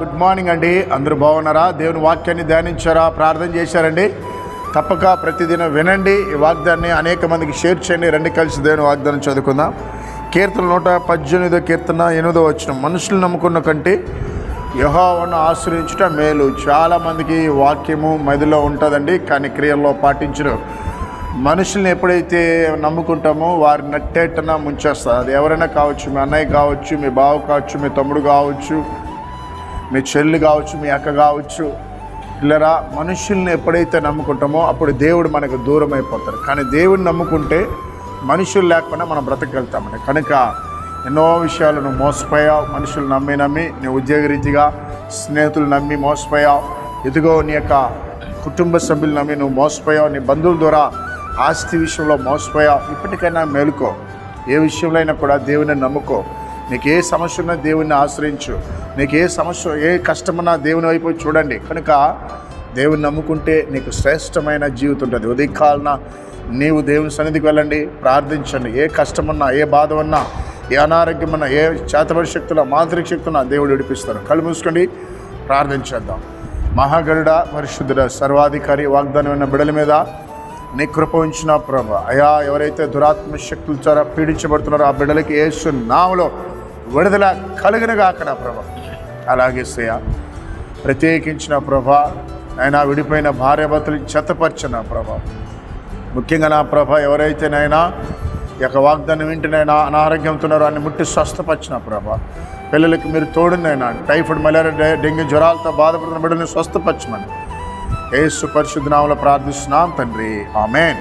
Good morning అండి. అందరూ బాగున్నారా? దేవుని వాక్యాన్ని ధ్యానించారా? ప్రార్థన చేశారండి. తప్పక ప్రతిదినం వినండి. ఈ వాగ్దాన్ని అనేక మందికి షేర్ చేయండి. రెండు కలిసి దేవుని వాగ్దానం చదువుకుందాం. కీర్తన నూట పద్దెనిమిదో కీర్తన ఎనిమిదో వచ్చిన మనుషులు నమ్ముకున్న కంటే యహోవను ఆశ్రయించుట మేలు. చాలామందికి వాక్యము మదిలో ఉంటుందండి కానీ క్రియల్లో పాటించరు. మనుషుల్ని ఎప్పుడైతే నమ్ముకుంటామో వారి నట్టేటన ముంచేస్తారు. అది ఎవరైనా కావచ్చు మీ అన్నయ్య కావచ్చు మీ బావ కావచ్చు మీ తమ్ముడు కావచ్చు మీ చెల్లి కావచ్చు మీ అక్క కావచ్చు పిల్లరా మనుషుల్ని ఎప్పుడైతే నమ్ముకుంటామో అప్పుడు దేవుడు మనకు దూరం అయిపోతారు కానీ దేవుడిని నమ్ముకుంటే మనుషులు లేకుండా మనం బ్రతకగలుగుతామండి. కనుక ఎన్నో విషయాలు నువ్వు మోసపోయావు మనుషులు నమ్మి నమ్మి నీ ఉద్యోగ రీతిగా స్నేహితులు నమ్మి మోసపోయావు ఎదుగో నీ యొక్క కుటుంబ సభ్యులు నమ్మి నువ్వు మోసపోయావు నీ బంధువుల ద్వారా ఆస్తి విషయంలో మోసపోయావు ఇప్పటికైనా మేలుకో. ఏ విషయంలో అయినా కూడా దేవుని నమ్ముకో. నీకు ఏ సమస్య ఉన్నా దేవుణ్ణి ఆశ్రయించు. నీకు ఏ సమస్య ఏ కష్టమున్నా దేవుని వైపు చూడండి. కనుక దేవుని నమ్ముకుంటే నీకు శ్రేష్టమైన జీవితం ఉంటుంది. ఉదయకాలన నీవు దేవుని సన్నిధికి వెళ్ళండి. ప్రార్థించండి. ఏ కష్టమున్నా ఏ బాధ ఉన్నా ఏ అనారోగ్యం ఉన్నా ఏ చేతబడి శక్తుల మాంత్రిక శక్తున్నా దేవుడు విడిపిస్తారు. కళ్ళు మూసుకోండి. ప్రార్థించేద్దాం మహాగరుడ పరిశుద్ధుడ సర్వాధికారి వాగ్దానం ఉన్న బిడల మీద నీ కృప ఉంచిన ప్రభ. అయా ఎవరైతే దురాత్మ శక్తుల ద్వారా పీడించబడుతున్నారో ఆ బిడ్డలకి ఏసు నామలో విడుదల కలిగిన నా ప్రభ. అలాగే సయ ప్రత్యేకించిన ప్రభ ఆయన విడిపోయిన భార్యభర్తలు చెత్తపరిచిన ప్రభ. ముఖ్యంగా నా ప్రభ ఎవరైతేనైనా ఈ యొక్క వాగ్దానం వింటేనైనా అనారోగ్యంతో ఉన్నారో అన్ని ముట్టి స్వస్థపరిచిన ప్రభ. పిల్లలకి మీరు తోడునైనా టైఫాయిడ్ మలేరియా డెంగ్యూ జ్వరాలతో బాధపడుతున్న బిడ్డని స్వస్థపరచమని. ఏసు పరిశుద్ధ నామలో ప్రార్థిస్తున్నాం తండ్రి. ఆమెన్.